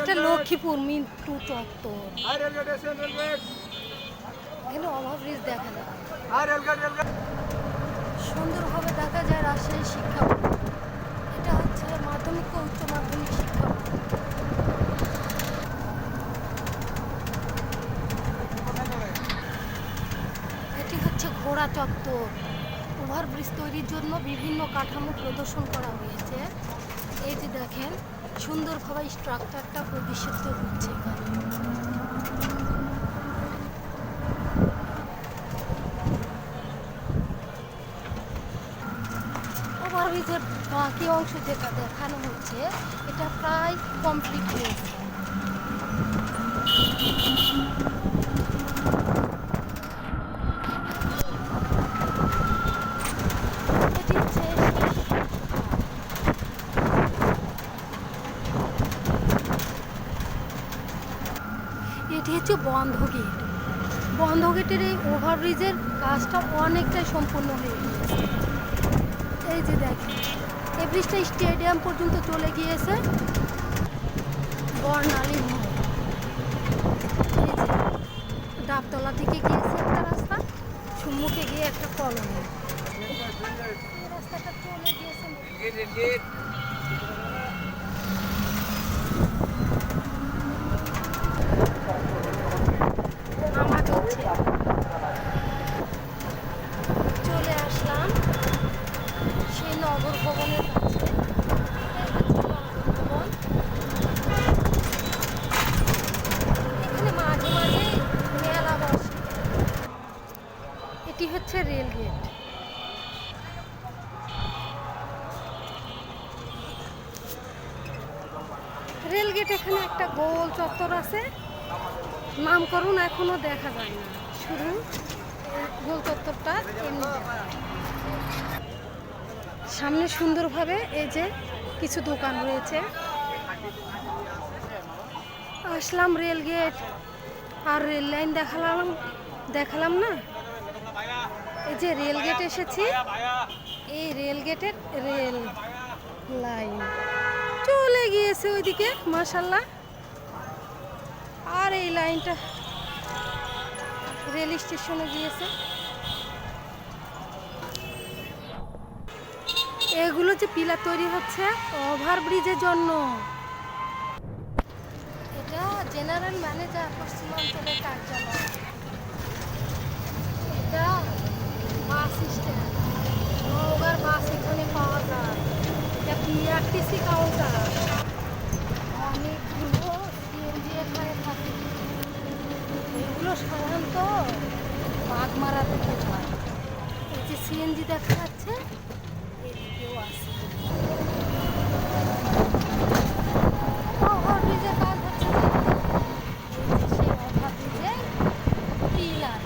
এটা লক্ষ্মীপুর, মিন্টু চত্বর। এখানে অভাব ব্রিজ দেখা যায়? সুন্দরভাবে দেখা যায় রাজশাহী শিক্ষা এটা হচ্ছে মাধ্যমিক ও উচ্চ মাধ্যমিক শিক্ষা এটি হচ্ছে ঘোড়া চত্বর। ওভারব্রিজ তৈরির জন্য বিভিন্ন কাঠামো প্রদর্শন করা হয়েছে। এই যে দেখেন সুন্দরভাবে স্ট্রাকচারটা প্রতিষ্ঠিত হচ্ছে এখানে। যে বাকি অংশ যেটা দেখানো হচ্ছে, এটা প্রায় কমপ্লিট হয়েছে এটি হচ্ছে এটি হচ্ছে বন্ধ গেট বন্ধ গেটের এই ওভারব্রিজের কাজটা অনেকটাই সম্পূর্ণ হয়ে গিয়েছে। এই যে দেখেন, এই ব্রিজটা স্টেডিয়াম পর্যন্ত চলে গিয়েছে। বর্ণালী মোড়। ডাবতলা থেকে গিয়েছে একটা রাস্তা, সম্মুখে গিয়ে একটা এই রাস্তাটা চলে গিয়েছে আমার হচ্ছে চলে আসলাম ভবনের এখানে মাঝে মাঝে মেলা এটি হচ্ছে রেল গেট। এখানে একটা গোল চত্বর আছে। নামকরণ এখনও দেখা যায় না। শুধু গোল চত্বরটা। সামনে সুন্দরভাবে এই যে কিছু দোকান রয়েছে। আসলাম রেল গেট, আর রেল লাইন দেখালাম দেখালাম না? এই যে রেল গেট এসেছি। এই রেল গেটের রেল লাইন চলে গিয়েছে ওইদিকে মাসাল্লাহ আর এই লাইনটা রেল স্টেশনে গিয়েছে। এগুলো যে পিলার তৈরি হচ্ছে ওভার ব্রিজের জন্য। এটা জেনারেল ম্যানেজার পশ্চিমাঞ্চলের কার্যালয়। এটা বাস স্ট্যান্ড। নওগাঁর বাস এখানে পাওয়া যায়। এটা পিআরটিসি কাউন্টার। অনেকগুলো সিএনজি এখানে থাকে। এগুলো সাধারণত বাঘমারা থেকে যায়। এই যে সিএনজি দেখা যাচ্ছে এদিকেও আছে ওভারব্রিজের কাজ হচ্ছে যে, এই যে সেই ওভারব্রিজে পিলার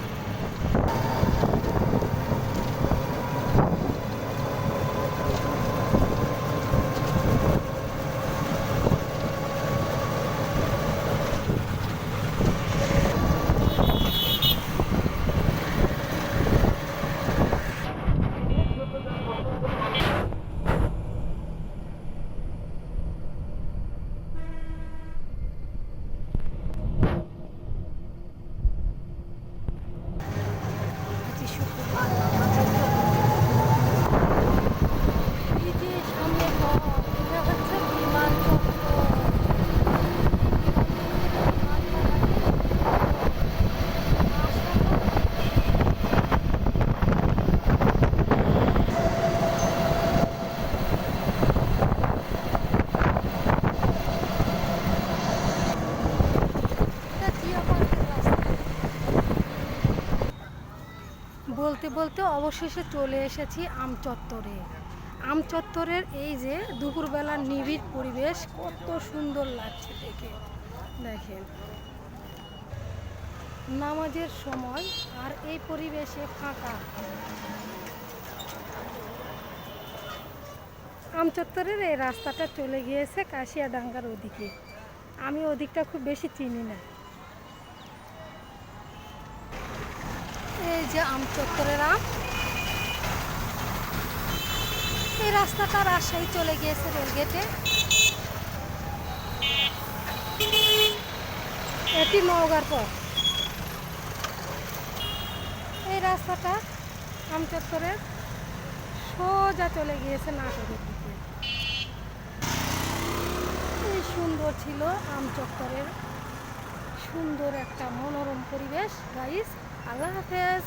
আজকে শুক্রবার নামাজের জন্য। এই যে সামনে ঘর, এটা হচ্ছে বিমান চত্বর। এটা জিয়া পার্কের রাস্তা। বলতে বলতে অবশেষে চলে এসেছি আম চত্বরে আম চত্বরের এই যে দুপুরবেলার নিবিড় পরিবেশ, কত সুন্দর লাগছে দেখে। দেখেন, নামাজের সময় আর এই পরিবেশে ফাঁকা। আম চত্বরের এই রাস্তাটা চলে গিয়েছে কাশিয়াডাঙ্গার ওদিকে। আমি ওদিকটা খুব বেশি চিনি না। এই যে আম চত্বরের আম। এই রাস্তাটা রাজশাহী চলে গিয়েছে রেলগেটে। এটি নওগাঁর পর এই রাস্তাটা আমচত্বরের সোজা চলে গিয়েছে নাটোরের দিকে। এই সুন্দর ছিল আমচত্বরের সুন্দর একটা মনোরম পরিবেশ গাইস আল্লাহ হাফেজ।